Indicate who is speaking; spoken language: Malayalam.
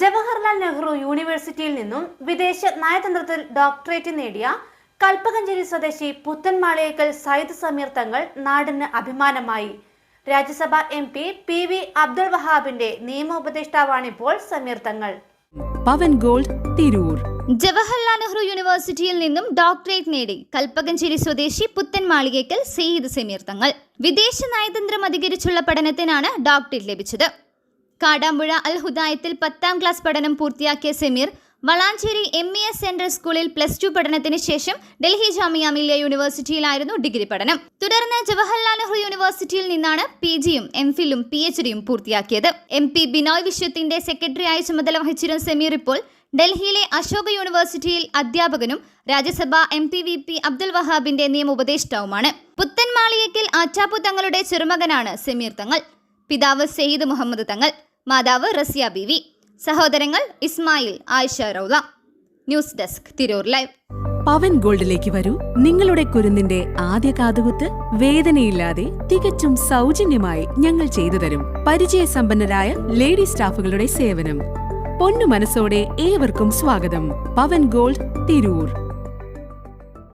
Speaker 1: ജവഹർലാൽ നെഹ്റു യൂണിവേഴ്സിറ്റിയിൽ നിന്നും വിദേശ നയതന്ത്രത്തിൽ ഡോക്ടറേറ്റ് നേടിയ കൽപ്പകഞ്ചേരി സ്വദേശി പുത്തൻമാളിയേക്കൽ സയ്യിദ് സമീർ തങ്ങൾ നാടിന് അഭിമാനമായി. Rajya Sabha M P P V Abdul വഹാബിന്റെ നിയമോപദേഷ്ടാവാണിപ്പോൾ സമീർ തങ്ങൾ.
Speaker 2: പവൻ ഗോൾഡ് തിരൂർ.
Speaker 3: ജവഹർലാൽ നെഹ്റു യൂണിവേഴ്സിറ്റിയിൽ നിന്നും ഡോക്ടറേറ്റ് നേടി കൽപ്പകഞ്ചേരി സ്വദേശി പുത്തൻ മാളികയ്ക്കൽ സെയ്ദ് സമീർ തങ്ങൾ. വിദേശ നയതന്ത്രം അധികരിച്ചുള്ള പഠനത്തിനാണ് ഡോക്ടറേറ്റ് ലഭിച്ചത്. കാടാമ്പുഴ അൽ ഹുദായത്തിൽ പത്താം ക്ലാസ് പഠനം പൂർത്തിയാക്കിയ Sameer Valanchery M E S central സ്കൂളിൽ പ്ലസ് ടു പഠനത്തിന് ശേഷം ഡൽഹി ജാമിയ മില്ലിയ യൂണിവേഴ്സിറ്റിയിലായിരുന്നു ഡിഗ്രി പഠനം. തുടർന്ന് ജവഹർലാൽ നെഹ്റു യൂണിവേഴ്സിറ്റിയിൽ നിന്നാണ് പി ജിയും എം ഫിലും പി എച്ച് ഡിയും പൂർത്തിയാക്കിയത്. എം പി ബിനോയ് വിശ്വത്തിന്റെ സെക്രട്ടറിയായി ചുമതല വഹിച്ചിരുന്ന സെമീർ ഇപ്പോൾ ഡൽഹിയിലെ അശോക യൂണിവേഴ്സിറ്റിയിൽ അധ്യാപകനും Rajya Sabha M P V P Abdul വഹാബിന്റെ നിയമോപദേഷ്ടാവുമാണ് പുത്തൻമാളിയയ്ക്കൽ ആച്ചാപ്പു തങ്ങളുടെ ചെറുമകനാണ് സെമീർ തങ്ങൾ. പിതാവ് സെയ്ദ് മുഹമ്മദ് തങ്ങൾ മാതാവ് റസിയ ബീവി സഹോദരങ്ങൾ Ismail Ayisha Raula news desk Tirur live.
Speaker 2: Pavan ഗോൾഡിലേക്ക് വരൂ. നിങ്ങളുടെ കുരുന്നിന്റെ ആദ്യ കാതുകുത്ത് വേദനയില്ലാതെ തികച്ചും സൗജന്യമായി ഞങ്ങൾ ചെയ്തു തരും. പരിചയസമ്പന്നരായ ലേഡി സ്റ്റാഫുകളുടെ സേവനം. പൊന്നു മനസ്സോടെ ഏവർക്കും സ്വാഗതം. പവൻ ഗോൾഡ് തിരൂർ.